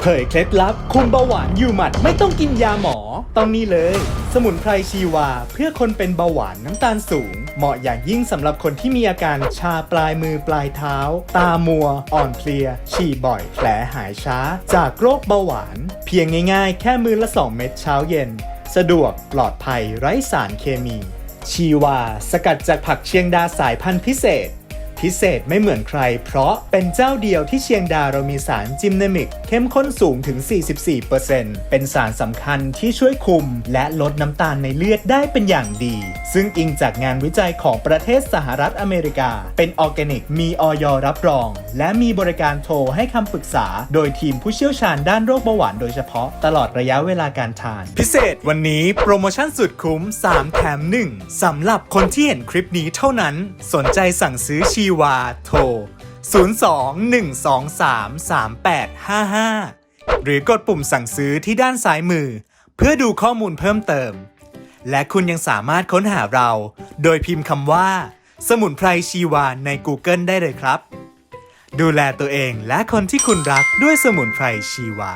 เผยเคล็ดลับ คุมเบาหวานอยู่หมัดไม่ต้องกินยาหมอ ต้องนี่เลย สมุนไพรชีวา เพื่อคนเป็นเบาหวานน้ำตาลสูง เหมาะอย่างยิ่งสำหรับคนที่มีอาการชาปลายมือปลายเท้า ตามัว อ่อนเพลีย ฉี่บ่อย แผลหายช้า จากโรคเบาหวาน เพียงง่ายๆ แค่มือละ 2 เม็ดเช้าเย็น สะดวกปลอดภัยไร้สารเคมี ชีวา สกัดจากผักเชียงดาสายพันธุ์พิเศษ พิเศษไม่เหมือนใคร เพราะเป็นเจ้าเดียวที่เชียงดาเรามีสารจิมเนมิก เข้มข้นสูงถึง 44%เป็นสารสำคัญที่ช่วยคุม และลดน้ำตาลในเลือดได้เป็นอย่างดี ซึ่งอิงจากงานวิจัยของประเทศสหรัฐอเมริกา เป็นออร์แกนิก มีออยรับรอง และมีบริการโทรให้คำปรึกษา โดยทีมผู้เชี่ยวชาญด้านโรคเบาหวานโดยเฉพาะตลอดระยะเวลาการทาน พิเศษวันนี้โปรโมชั่นสุดคุ้ม 3 แถม 1 สำหรับคนที่เห็นคลิปนี้เท่านั้น สนใจสั่งซื้อชีวาโทร 02-123-3855 หรือกดปุ่มสั่งซื้อที่ด้านซ้ายมือ เพื่อดูข้อมูลเพิ่มเติม และคุณยังสามารถค้นหาเรา โดยพิมพ์คำว่า สมุนไพรชีวาใน Google ได้เลยครับ ดูแลตัวเองและคนที่คุณรักด้วยสมุนไพรชีวา